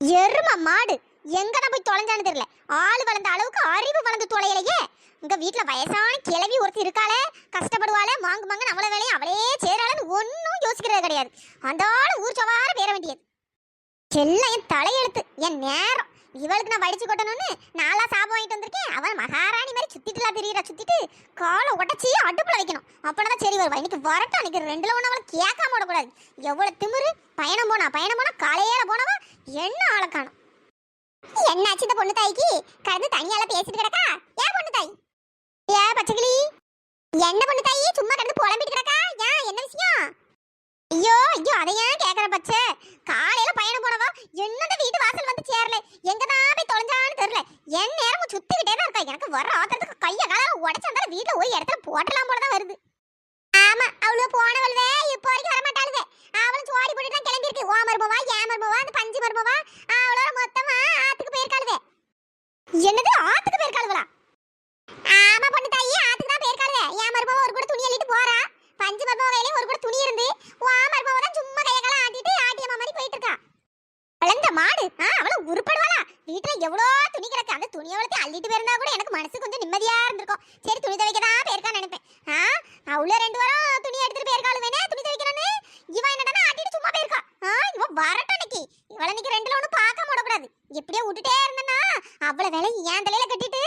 எரும மாடு எங்கன போய் தொலைஞ்சான்னு தெரியல ஆள் வளர்ந்த அளவுக்கு அறிவு வளர்ந்து தொலையலையே உங்க வீட்டுல வயசான கிளவி ஒருத்தர் இருக்காளே கஷ்டப்படுவாளே மாங்கு மாங்கு நம்மள வேலையை அவளே சேராளன்னு ஒன்னும் யோசிக்கிறது கிடையாது அந்த ஆள் ஊர் சவார பேர வேண்டியது எல்லாம் என் தலையெழுத்து என் நேரம் இவளுக்கு நான் வடிச்சு கொட்டணும்னு நாளா சாபம் வாங்கிட்டு வந்திருக்கேன். அவன் மகாராணி மாதிரி சுத்திட்டுலாம் தெரியுறா. சுத்திட்டு காலை உடச்சி அடுப்புல வைக்கணும். அப்பதான் சரி வருவா. இன்னைக்கு வரட்டும் அன்னைக்கு ரெண்டுல ஒன்று அவளை கேட்காம விடக்கூடாது. எவ்வளவு திமிரு. பயணம் போனா பயணம் போனா காலையில போனவா என்ன ஆளை காணும்? என்னாச்சு இந்த பொண்ணு தாய்க்கு? கடந்து தனியால பேசிட்டு கிடக்கா? ஏன் பொண்ணு தாய்? ஏ பச்சைக்கிளி. என்ன பொண்ணு தாயி சும்மா கடந்து புலம்பிட்டு கிடக்கா ஏன் என்ன விஷயம் ஐயோ ஐயோ அதை ஏன் கேக்குற பச்சை காலையில பயணம் போனவா என்னது வீட்டு வாசல் வந்து சேரல எங்க தான் போய் தொலைஞ்சான்னு தெரியல என் நேரமும் சுத்திக்கிட்டே தான் இருக்கா எனக்கு வர ஆத்திரத்துக்கு கைய கால உடச்சாந்தால வீட்டுல ஒரு இடத்துல போட்டலாம் போல தான் வருது ஆமா அவ்வளவு போனவள்வே இப்போ வரைக்கும் வர மாட்டாளுவே அவளும் சோடி போட்டு தான் கிளம்பி இருக்கு ஓ மருமவா ஏன் மருமவா அந்த பஞ்சு மருமவா அவளோட மொத்தமா ஆத்துக்கு போயிருக்காளுவே என்னது ஆத்துக்கு போயிருக்காளுவலா ஆமா பொண்ணு தாயி ஆத்துக்கு தான் போயிருக்காளுவே ஏன் மருமவா ஒரு கூட துணி அள்ளிட்டு போறா பஞ்சு மருமவா கையில ஒரு கூட துணி இருந்து ஓ மருமவா தான் சும்மா கைய கால ஆட்டிட்டு ஆட்டியம்மா மாதிரி போயிட்டு இருக்கா வளர்ந்த மாடு ஆ அவள உருப்படுவாளா வீட்டுல எவ்வளோ துணி கிடக்கு அந்த துணி எவ்வளோத்தையும் அள்ளிட்டு போயிருந்தா கூட எனக்கு மனசு கொஞ்சம் நிம்மதியா இருந்திருக்கும். சரி துணி துவைக்க தான் போயிருக்கான்னு நினைப்பேன். ஆ அவ்வளோ ரெண்டு வாரம் துணி எடுத்துட்டு போயிருக்காளு வேணே துணி துவைக்கிறேன்னு இவன் என்னடா ஆட்டிட்டு சும்மா போயிருக்கா. ஆ வரட்டும் இன்னைக்கு இவளை இன்னைக்கு ரெண்டுல ஒண்ணு பார்க்க விடக்கூடாது. எப்படியோ விட்டுட்டே இருந்தனா அவ்வளவு வேலை ஏன் தலையில கட்டிட்டு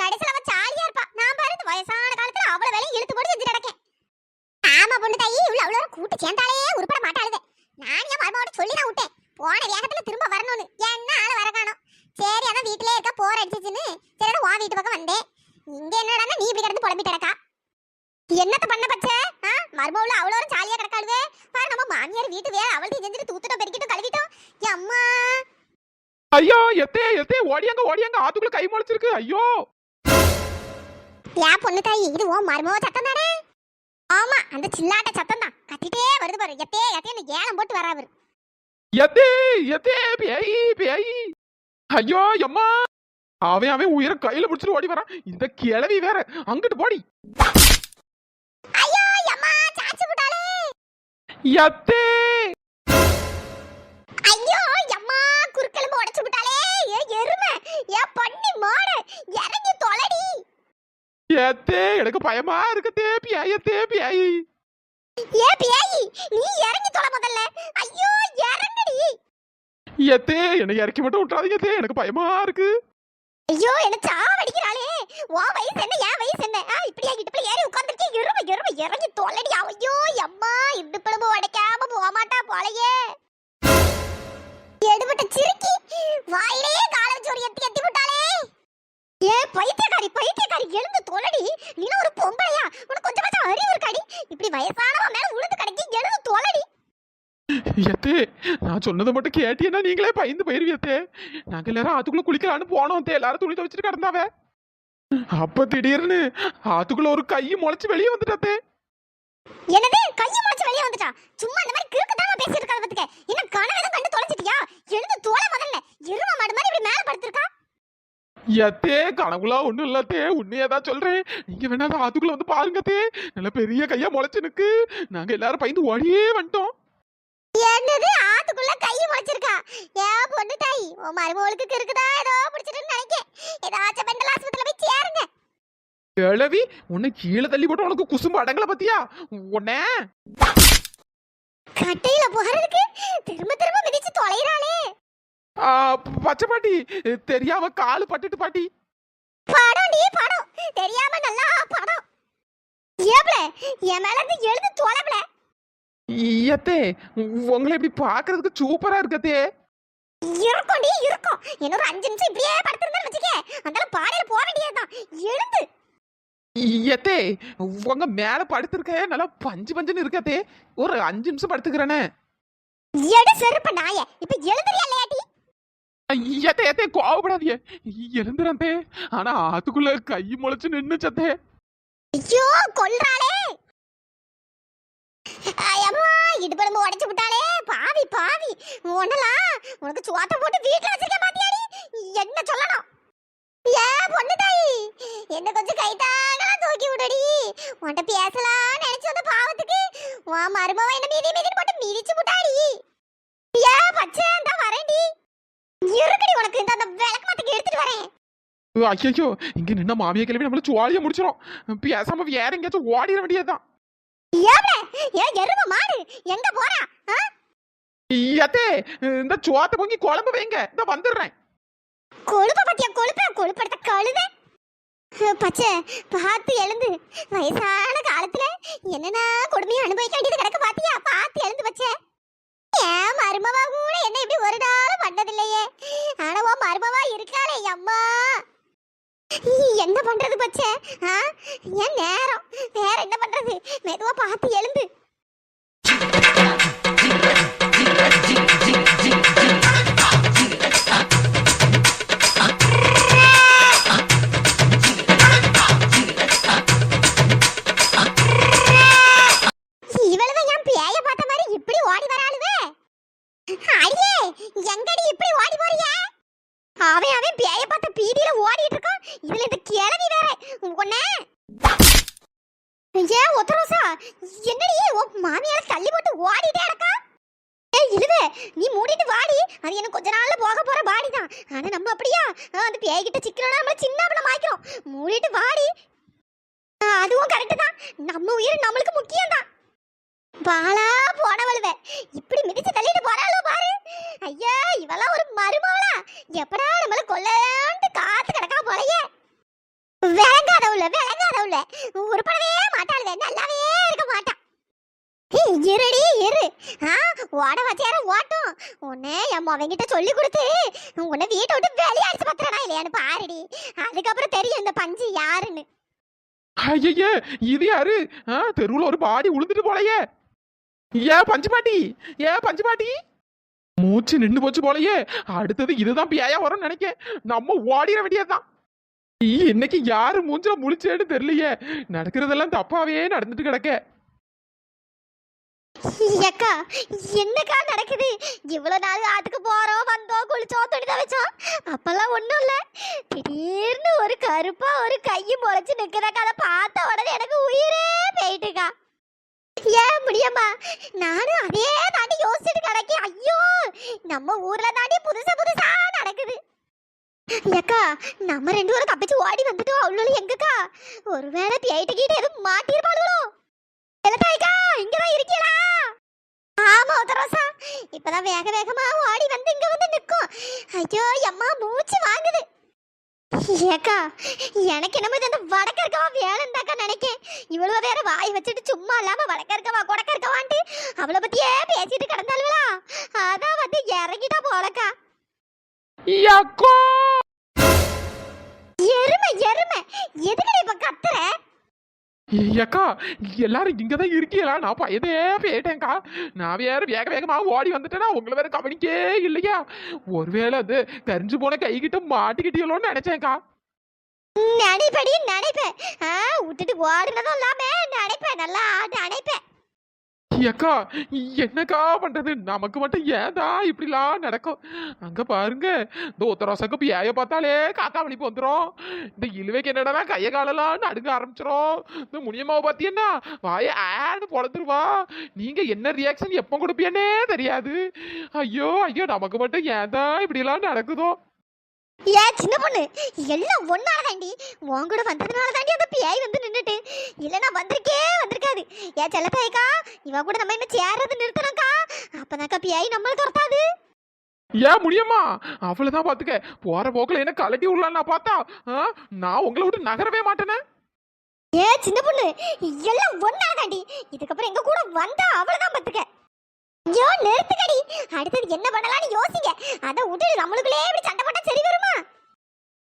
கடைசியில அவன் ஜாலியா இருப்பா. நான் பாரு இந்த வயசான காலத்துல அவ்வளவு வேலையை இழுத்து போட்டு செஞ்சு நடக்கேன். ஆமா பொண்ணு தாயி இவ்வளவு அவ்வளவு கூட்டு சேர்ந்தாலே உருப்பட மாட்டாளுது நான் என் மருமாவோட சொல்லி நான் விட்டேன். போன வேகத்துல திரும்ப வரணும்னு. என்ன ஆள வர சரி அதான் வீட்டிலே இருக்க போர் அடிச்சிச்சுன்னு. சரி வா உன் வீட்டு பக்கம் வந்தேன் இங்க என்னடா நீ இப்படி கிடந்து புலம்பிட்டு கிடக்கா என்னத்த பண்ண பச்சை? மருமவுல அவ்வளோ ஜாலியா கிடக்காளுவே. பாரு நம்ம மாமியார் வீட்டு வேலை அவள்கிட்ட செஞ்சுட்டு தூத்துட்டோம் பெருக்கிட்டோம் கழுவிட்டோம். அம்மா. ஐயோ எத்தே எத்தே ஓடியாங்க ஓடியாங்க. ஆத்துக்குள்ள கை முளைச்சிருக்கு. ஐயோ. ஏன் பொண்ணு தாயி இது ஓ மருமவ சத்தம் தானே? ஆமா அந்த சில்லாட்ட சத்தம் தான். கத்திட்டே வருது பாரு. எத்தே எத்தேன்னு ஏலம் போட்டு வராரு எத்தே எத்தே பேயி பேயி. ஐயோ எம்மா. அவன் அவன் உயிரை கையில பிடிச்சிட்டு ஓடி வரான். இந்த கிழவி வேற. அங்கிட்டு போடி ஐயோ அம்மா சாச்சு போட்டாளே எத்தே. ஐயோ அம்மா குறுக்கெலும்பு உடைச்சு விட்டாளே ஏ எருமை. ஏ பண்ணி மாடு. இறங்கி தொலைடி. எத்தே எனக்கு பயமா இருக்குதே பியாயத்தே பியாயி ஏ பியாயி நீ இறங்கி தொலை முதல்ல. ஐயோ இறங்குடி. எத்தே என்னை இறக்கி மட்டும் விட்டுறாதீங்க எத்தே எனக்கு பயமா இருக்கு. ஐயோ என்ன சாவடிக்கிறாளே. வா வயசு என்ன ஏன் வயசு என்ன? ஆ ஏறி உட்கார்ந்திருக்கே எருமை இறங்கி தொலைடி. ஐயோ அம்மா இடுப்புல உடைக்காம போக மாட்டா போலையே. எடுபட்ட சிறுக்கி வாயிலே கால வச்சு ஒரு எத்தி எத்தி விட்டாலே ஏ பைத்தியக்காரி பைத்தியக்காரி எழுந்து தொலைடி. நீ ஒரு பொம்பளையா? உனக்கு கொஞ்சமாச்சும் அறிவு இருக்காடி. இப்படி வயசானவன் மேல உளுந்து கிடக்கி எழுந்து தொலைடி. எத்தே நான் சொன்னதை மட்டும் கேட்டீங்கன்னா நீங்களே பயந்து போயிருவியத்தே நாங்க எல்லாரும் ஆத்துக்குள்ள குளிக்கலான்னு போனோம் எல்லாரும் துணி துவைச்சிட்டு கிடந்தாவே. அப்ப திடீர்னு ஆத்துக்குள்ள ஒரு கை முளைச்சு வெளியே வந்துட்டாத்தே. என்னது? கையை முளைச்சு வெளியே வந்துட்டா? சும்மா இந்த மாதிரி கிறுக்கு தான் பேசிட்டு இருக்காத பத்துக்க. என்ன கனவு கண்டு தொலைச்சிட்டியா? எழுந்து தோலை முதல்ல. எரும மாடு மாதிரி இப்படி மேல படுத்திருக்கா? எத்தே கனவுலா ஒண்ணும் இல்லத்தே உண்மையதான் சொல்றேன். நீங்க வேணா அந்த ஆத்துக்குள்ள வந்து பாருங்க தே நல்ல பெரிய கையா முளைச்சு நிக்கு. நாங்க எல்லாரும் பயந்து ஓடியே வந்துட்டோம். என்னது? ஆத்துக்குள்ள கை முளைச்சிருக்கா. ஏ பொண்ணு தாய் உன் மருமகளுக்கு கிறுக்குதா? ஏதோ பிடிச்சிட்டுன்னு நினைக்கேன். ஏதாச்சும் மெண்டல் ஆஸ்பத்திரியில போய் சேருங்க. கிழவி உன்னை கீழே தள்ளி போட்டு உனக்கு குசும்பு அடங்கல பத்தியா? உன்னை? கட்டையில போறதுக்கு திரும்ப திரும்ப மிதிச்சு தொலைறாளே. பச்சை பாட்டி தெரியாம காலு பட்டுட்டு பாட்டி. படம் டி படம். தெரியாம நல்லா படம். ஏப்ல என் மேல இருந்து எழுந்து தொலைப்ல எத்தே உங்களை இப்படி பாக்குறதுக்கு சூப்பரா இருக்கத்தே. இருக்கும் டி இருக்கும். இன்னொரு அஞ்சு நிமிஷம் இப்படியே படுத்திருந்தேன்னு வச்சுக்க அந்த பாடையில போக வேண்டியதுதான். எழுந்து. எத்தே உங்க மேல படுத்திருக்க நல்லா பஞ்சு பஞ்சுன்னு இருக்கத்தே. ஒரு அஞ்சு நிமிஷம் படுத்துக்கிறேனே. எடு செருப்பு நாய. இப்ப எழுதுறியா இல்லையாட்டி எத்தே எத்தே கோவப்படாதீங்க. எழுந்துறேன் தே. ஆனா அதுக்குள்ள கை முளைச்சு நின்னு சத்தே ஐயோ கொல்றாளே. அம்மா இடுப்பெலும்பு உடைச்சு விட்டாளே பாவி பாவி. உன்னலாம் உனக்கு சோத்த போட்டு வீட்டுல வச்சிருக்க மாட்டியாடி என்ன சொல்லணும்? ஏ பொண்ணு தாயி என்ன கொஞ்சம் கைத்தாங்களா தூக்கி விடுடி. உன்கிட்ட பேசலாம் நினைச்சு வந்த பாவத்துக்கு உன் மருமவ என்ன மீதி மீதி போட்டு மிதிச்சு முட்டாடி ஏ பச்சை இந்த வரேன்டி. இருக்குடி உனக்கு இந்த அந்த விளக்கு மாத்துக்கு எடுத்துட்டு வரேன். ஐயோ இங்க நின்ன மாமியை கிளம்பி நம்மள சுவாலிய முடிச்சிடும் பேசாம வேற எங்கேயாச்சும் ஓடிட வேண்டியதுதான். ஏ எரும மாடு! எங்க போறா? ஆ? அத்தே இந்த சுவாத்த பொங்கி குழம்பு வைங்க. இந்த வந்துடுறேன். கொழுப்ப பத்தியா? கொழுப்ப? கொழுப்படுத்த கழுத? பச்சை பார்த்து எழுந்து. வயசான காலத்துல என்னென்ன கொடுமையை அனுபவிக்க வேண்டியது கிடக்கு பாத்தியா? பார்த்து எழுந்து பச்சை. ஏன் மருமவா கூட என்ன இப்படி ஒரு நாளும் பண்ணதில்லையே ஆனா உன் மருமவா இருக்காளே அம்மா என்ன பண்றது பச்சை? ஆ? என் நேரம்? வேற என்ன பண்றது? மெதுவா பார்த்து எழுந்து. அது எனக்கு கொஞ்ச நாள்ல போக போற பாடி தான். ஆனா நம்ம அப்படியா? அந்த பேய்கிட்ட சிக்கனா நம்ம சின்ன அப்பள மாய்க்கிறோம். மூடிட்டு வாடி. அதுவும் கரெக்ட் தான். நம்ம உயிர் நம்மளுக்கு முக்கியம் தான். பாலா போனவளுவ இப்படி மிதிச்சு தள்ளிட்டு போறாளோ பாரு. ஐயா இவெல்லாம் ஒரு மருமவளா எப்படா நம்மள கொல்லன்ட்டு காத்து கிடக்கா போலயே. விளங்காதவுல விளங்காதவுல உருப்படவே இருடி இரு. ஆ ஓட வச்சியார ஓட்டும். உன்னை என் அவங்கிட்ட சொல்லி கொடுத்து உன்னை வீட்டை விட்டு வெளியே அடிச்சு பத்திரனா இல்லையான்னு பாருடி. அதுக்கப்புறம் தெரியும் இந்த பஞ்சு யாருன்னு. ஐயய்ய இது யாரு? ஆ, தெருவுல ஒரு பாடி உளுந்துட்டு போலயே. ஏன் பஞ்சு பாட்டி? ஏன் பஞ்சு பாட்டி? மூச்சு நின்று போச்சு போலையே. அடுத்தது இதுதான் பியாயா வரும்னு நினைக்க நம்ம ஓடிட வேண்டியதுதான். இன்னைக்கு யாரு மூஞ்சா முழிச்சேன்னு தெரியலையே. நடக்கிறதெல்லாம் தப்பாவே நடந்துட்டு கிடக்க. அக்கா என்னக்கா நடக்குது? இவ்வளோ நாள் ஆத்துக்கு போறோம் வந்தோம் குளிச்சோம் துணி துவைச்சோம். அப்பெல்லாம் ஒண்ணும் இல்ல. திடீர்னு ஒரு கருப்பா ஒரு கையை முளைச்சு நிற்கிறக்கா அதை பார்த்த உடனே எனக்கு உயிரே போயிட்டுக்கா. ஏன் முடியாமா நானும் அதே தாண்டி யோசிச்சுட்டு கிடக்கேன். ஐயோ நம்ம ஊர்ல தாண்டி புதுசா புதுசாக நடக்குது. ஏக்கா நம்ம ரெண்டு பேரும் தப்பிச்சு ஓடி வந்துட்டோம். அவ்வளோ எங்கக்கா? ஒருவேளை பேய்ட்டு கீட்டு எதுவும் மாட்டிருப்பாளுகளோ? எழுத்தாய்க்கா இங்கதான் இருக்கீங்களா ஆமா உத்தரவாசா. இப்பதான் வேக வேகமா ஓடி வந்து இங்க வந்து நிக்கும். ஐயோ அம்மா மூச்சு வாங்குது. ஏக்கா எனக்கு என்னமோ அந்த வடக்க இருக்கவா வேலைந்தாக்கா நினைக்கேன். இவ்வளவு வேற வாய் வச்சுட்டு சும்மா இல்லாம வடக்க இருக்கவா கொடக்க இருக்கவான்ட்டு அவளை பத்தியே பேசிட்டு கிடந்தாள்வா அதான் வந்து இறங்கிட்டா போலக்கா. எருமை எருமை. எதுக்கடி இப்ப கத்துற? ஏக்கா எல்லாரும் இங்கதான் இருக்கீங்களா? நான் பயதே போயிட்டேன்க்கா. நான் வேற வேக வேகமாக ஓடி வந்துட்டேனா உங்களை வேற கவனிக்கே இல்லையா? ஒருவேளை அது கரிஞ்சு போன கைகிட்ட மாட்டிக்கிட்டீங்களோன்னு நினைச்சேன்க்கா. நினைப்படி நினைப்பேன் ஆ விட்டுட்டு ஓடுனதும் இல்லாம நினைப்பேன் நல்லா நினைப்பேன் ஏக்கா என்னக்கா பண்றது? நமக்கு மட்டும் ஏதா இப்படிலாம் நடக்கும்? அங்க பாருங்க இந்த உத்தரவாசக்கு ஏய பார்த்தாலே காக்கா வலிப்பு வந்துடும் இந்த இழுவைக்கு என்னடா கைய காலெல்லாம் நடுங்க ஆரம்பிச்சிடும் இந்த முனியம்மாவை பார்த்தீங்கன்னா வாய ஆடு பொழந்துருவா நீங்க என்ன ரியாக்ஷன் எப்போ கொடுப்பீன்னே தெரியாது. ஐயோ ஐயோ நமக்கு மட்டும் ஏதா இப்படிலாம் நடக்குதோ? ஏ சின்ன பொண்ணு எல்லாம் ஒன்னால தாண்டி உன் கூட வந்ததுனால தாண்டி அந்த பேய் வந்து நின்னுட்டு. இல்லனா வந்திருக்கே. வந்திருக்காது ஏ செல்லத்தாய்க்கா இவ கூட நம்ம இன்னும் சேர்றது நிறுத்தணும்க்கா. அப்பதான்க்கா பேய் நம்மள துரத்தாது. ஏன் முடியுமா? அவ்வளவுதான் பாத்துக்க. போற போக்குல என்ன கலட்டி விடலாம் நான் பார்த்தா நான் உங்களை விட்டு நகரவே மாட்டேனே. ஏ சின்ன பொண்ணு எல்லாம் ஒன்னால தாண்டி இதுக்கப்புறம் எங்க கூட வந்தா அவ்வளவுதான் பத்துக்க. ஐயோ நிறுத்துக்கடி. அடுத்தது என்ன பண்ணலாம்னு யோசிங்க. அதை விட்டுட்டு நம்மளுக்குள்ளே இப்படி சண்டை போட்டா சரி வருமா?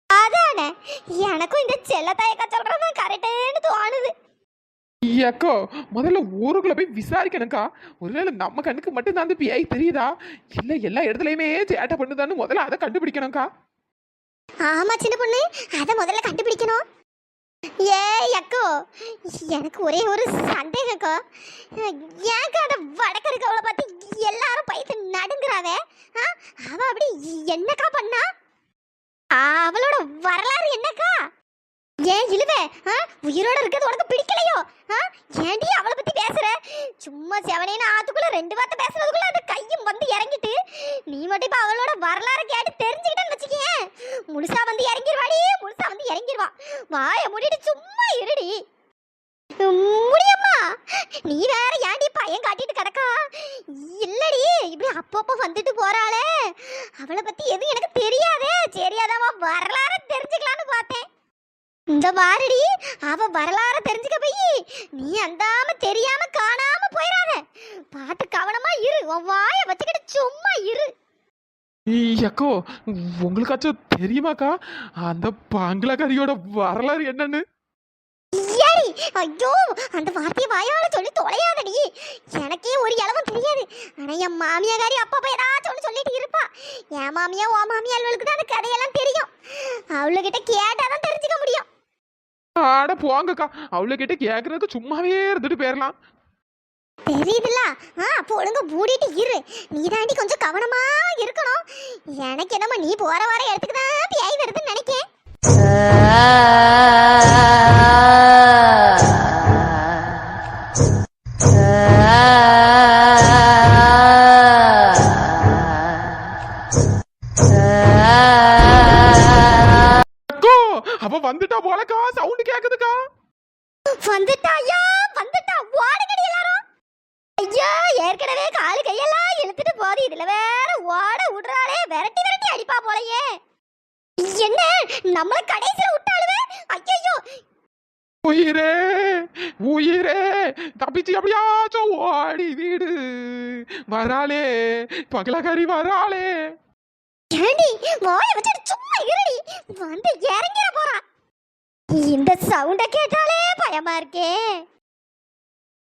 அதானே எனக்கும் இந்த செல்லத்தாயக்கா சொல்றது கரெக்டுன்னு தோணுது. ஏக்கோ முதல்ல ஊருக்குள்ள போய் விசாரிக்கணுக்கா ஒருவேளை நம்ம கண்ணுக்கு மட்டும் தான் அந்த பிஐ தெரியுதா? இல்ல எல்லா இடத்துலயுமே சேட்டை பண்ணுதான்னு முதல்ல அதை கண்டுபிடிக்கணும்க்கா. ஆமா சின்ன பொண்ணு. அதை முதல்ல கண்டுபிடிக்கணும். ஏ அக்கோ எனக்கு ஒரே ஒரு சந்தேகக்கோ ஏங்க அந்த வடக்கருக்கு அவளை பார்த்து எல்லாரும் பயத்து நடுங்குறாவ ஆ? அவ அப்படி என்னக்கா பண்ணா? அவளோட வரலாறு என்னக்கா? ஏன் இழுவ ஆ? உயிரோட இருக்கிறது உனக்கு பிடிக்கலையோ? ஆ? ஏன்டி அவளை பத்தி பேசுற? சும்மா செவனேன்னு ஆத்துக்குள்ள ரெண்டு வார்த்தை பேசுறதுக்குள்ள அந்த கையும் வந்து இறங்கிட்டு நீ மட்டும் இப்ப அவளோட வரலாறு கேட்டு தெரிஞ்சுக்கிட்டேன்னு வச்சுக்கேன் முழுசா வந்து இறங்கிடுவாடி முழுசா வந்து இறங்கிடுவா வாய முடிட்டு சும்மா இருடி. முடியம்மா நீ வேற ஏன்டி பையன் காட்டிட்டு கிடக்கா? இல்லடி இப்படி அப்பப்போ வந்துட்டு போறாளே. அவளை பத்தி எதுவும் எனக்கு தெரியாதே. தெரியாதவ வரலாறு தெரிஞ்சுக்கலான்னு பார்த்தேன். இந்த பாருடி அவ வரலாறு தெரிஞ்சுக்க போய் நீ அந்தாம தெரியாம காணாம போயிடாத பார்த்து கவனமா இரு உன் வாய வச்சுக்கிட்டு சும்மா இரு. எக்கோ உங்களுக்காச்சும் தெரியுமாக்கா? அந்த பங்களாக்காரியோட வரலாறு என்னன்னு? ஐயோ அந்த வார்த்தையை வாயால சொல்லி தொலையாதடி. எனக்கே ஒரு இளவும் தெரியாது. ஆனா என் மாமியாக்காரி அப்பப்ப ஏதாச்சும் ஒன்று சொல்லிட்டு இருப்பா. என் மாமியா ஓ மாமியா அவளுக்கு தான் அந்த கதையெல்லாம் தெரியும். அவளுக்கிட்ட கேட்டாதான் தெரிஞ்சுக்க முடியும். ஆட போங்கக்கா. அவளை கிட்ட கேட்கறதுக்கு சும்மாவே இருந்துட்டு போயிடலாம் தெரியுதுல்ல? ஆ அப்போ ஒழுங்கா மூடிட்டு இரு. நீ தாண்டி கொஞ்சம் கவனமா இருக்கணும். எனக்கு என்னமோ நீ போற வர இடத்துக்கு தான் பேய் வருதுன்னு நினைக்கேன். என்ன? நம்மள கடைசியில விட்டாளுவே? ஐயோ உயிரே உயிரே தப்பிச்சு அப்படியாச்சும் ஓடி வீடு. வராளே பகலகாரி வராளே. ஏண்டி வாய வச்சுட்டு சும்மா இருடி. வந்து இறங்கிட போறா. இந்த சவுண்ட கேட்டாலே பயமா இருக்கே.